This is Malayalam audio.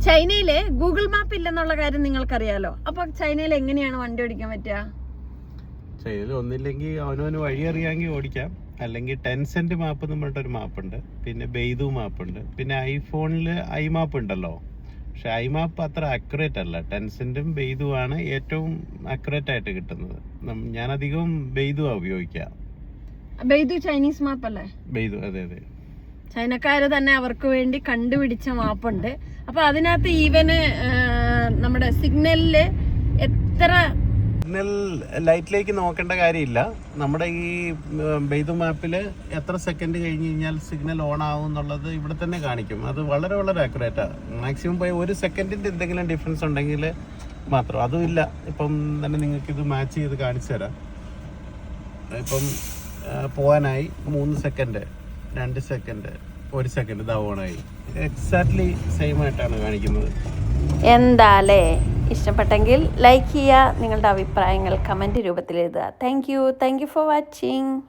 ചൈനയിൽ ഗൂഗിൾ മാപ്പ് ഇല്ലെന്നുള്ള കാര്യം നിങ്ങൾക്കറിയാലോ. അപ്പൊ ചൈനയിൽ എങ്ങനെയാണ് വണ്ടി ഓടിക്കാൻ പറ്റുക? ചൈനയിൽ ഒന്നില്ലെങ്കിൽ അവനവന് വഴി അറിയാമെങ്കിൽ ഓടിക്കാം. അല്ലെങ്കിൽ ടെൻസെന്റ് മാപ്പ് എന്ന് പറഞ്ഞിട്ടൊരു മാപ്പുണ്ട്. പിന്നെ ബെയ്തു മാപ്പുണ്ട്. പിന്നെ ഐഫോണിൽ ഐ മാപ്പ് ഉണ്ടല്ലോ. പക്ഷെ ഐ മാപ്പ് അത്ര അക്യുറേറ്റ് അല്ല. ടെൻസെന്റും ആണ് ഏറ്റവും അക്യുറേറ്റ് ആയിട്ട് കിട്ടുന്നത്. ഞാൻ അധികവും ബെയ്തു ഉപയോഗിക്കുക. ബെയ്തു ചൈനീസ് മാപ്പ് അല്ലേ ബെയ്തു അതെ അതെ. ചൈനക്കാര് തന്നെ അവർക്ക് വേണ്ടി കണ്ടുപിടിച്ച മാപ്പുണ്ട്. അപ്പൊ അതിനകത്ത് ഈവന് നമ്മുടെ സിഗ്നലിൽ എത്ര സിഗ്നൽ ലൈറ്റിലേക്ക് നോക്കേണ്ട കാര്യമില്ല. നമ്മുടെ ഈ ബെയ്തു മാപ്പിൽ എത്ര സെക്കൻഡ് കഴിഞ്ഞ് കഴിഞ്ഞാൽ സിഗ്നൽ ഓൺ ആവും എന്നുള്ളത് ഇവിടെ തന്നെ കാണിക്കും. അത് വളരെ വളരെ അക്യുറേറ്റാണ് മാക്സിമം പോയി ഒരു സെക്കൻഡിന്റെ എന്തെങ്കിലും ഡിഫറൻസ് ഉണ്ടെങ്കിൽ മാത്രം. അതുമില്ല ഇപ്പം തന്നെ നിങ്ങൾക്ക് ഇത് മാച്ച് ചെയ്ത് കാണിച്ചു തരാം. ഇപ്പം പോകാനായി മൂന്ന് സെക്കൻഡ്. രണ്ട് സെക്കൻഡ് ഒരു സെക്കൻഡ് ഇതാ ഓണായി. എക്സാക്ട്ലി സെയിം ആയിട്ടാണ് കാണിക്കുന്നത്. എന്താലേ? ഇഷ്ടപ്പെട്ടെങ്കിൽ ലൈക്ക് ചെയ്യുക. നിങ്ങളുടെ അഭിപ്രായങ്ങൾ കമന്റ് രൂപത്തിൽ എഴുതുക thank you thank you for watching